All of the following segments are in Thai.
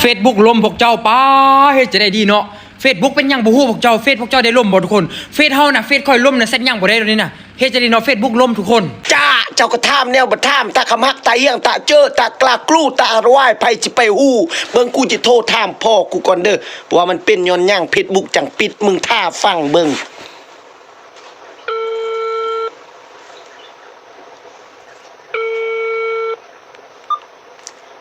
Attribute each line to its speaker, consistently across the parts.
Speaker 1: เฟซบุ๊กล่มพวกเจ้าป้าเฮ็ดจะได้ดีเนาะเฟซบุ๊กเป็นหยังบ่ฮู้พวกเจ้าเฟซพวกเจ้าได้ล่มบ่ทุกคนเฟซเฮาน่ะเฟซค่อยล่มน่ะเซ็ตหยังบ่ได้ตรงนี้น่ะเฮ็ดจะได้เนาะเฟซบุ๊กล่มทุกคน
Speaker 2: จ้าเจ้าก็ท่ามแนวบัท่ามตาคำฮักตาเอียงตาเจอตากลากลูตาอรวายไผจิไปฮู้เบิ่งกูจะโทรท่ามพ่อกูก่อนเด้อว่ามันเป็นย้อนย่างเพชรบุกจังปิดมึงท่าฟังเบิ่ง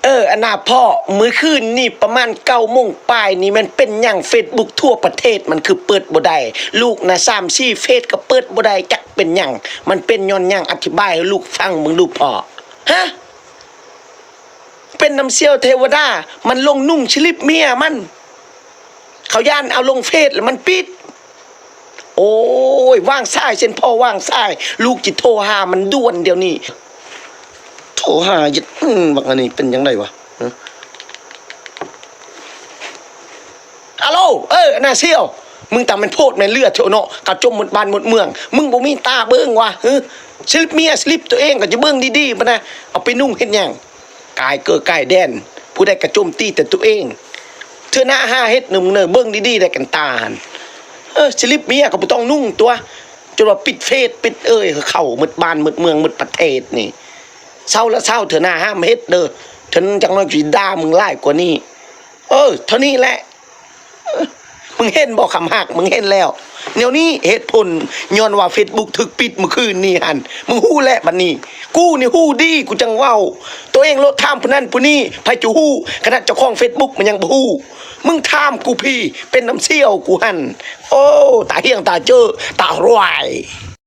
Speaker 2: เอออันน่ะพ่อ มื้อคืนนี่ประมาณเก้าโมงปลายนี่มันเป็นอย่างเฟซบุ๊กทั่วประเทศมันคือเปิดบ่ได้ลูกนะสามสี่เฟซก็เปิดบ่ได้จักเป็นหยังมันเป็นย้อนหยังอธิบายให้ลูกฟังมึงดูพ่อฮะเป็นน้ำเสียวเทวดา มันลงนุ่งชลิปเมียมัน เขาย่านเอาลงเฟซแล้วมันปิด โอ้ยว่างซ้ายเส้นพ่อว่างซ้าย ลูกจิตโทรหามันด่วนเดี๋ยวนี้ โทรหาจิอืมบักอันนี้เป็นยังไงวะฮัลโหลเออนาเซียว มึงตามมันโพดแม่นเลือดเถอะเนาะกระจมหมดบ้านหมดเมือง มึงบ่มีตาเบิ่งวะฮะสลิปเมียสลิปตัวเองก็จะเบิ่งดีๆปะนะ เอาไปนุ่งเฮ็ดยังกายเกิดกายแดน ผู้ใดกระจมตีแต่ตัวเอง เธอหน้าห้าเฮ็ดหนึ่งเนอเบิ่งดีๆได้กันตาหันเออสลิปเมียก็บ่ต้องนุ่งตัวจนว่าปิดเฟซปิดเอ้ยเข้าหมดบ้านหมดเมืองหมดประเทศนี่ เศร้าแล้วเศร้าเถอะหน้าห้ามเฮ็ดเด้อฉันจังน้อยสิด่ามึงไล่กว่านี้ เออ เท่านี้แหละ มึงเห็นบอกคำหัก มึงเห็นแล้วเดี๋ยวนี้เหตุผลย้อนว่าเฟซบุ๊กถึกปิดเมื่อคืนนี่หันมึงฮู้แหละบัดนี้ กูนี่ฮู้ดีกูจังเว้า ตัวเองลดท่ามผู้นั้นผู้นี้ไผจะฮู้ขนาดเจ้าของเฟซบุ๊กมันยังบ่ฮู้มึงท่ามกูพี่เป็นน้ำเชี่ยวกูหันโอ้ตาเฮียงตาเจอตารวย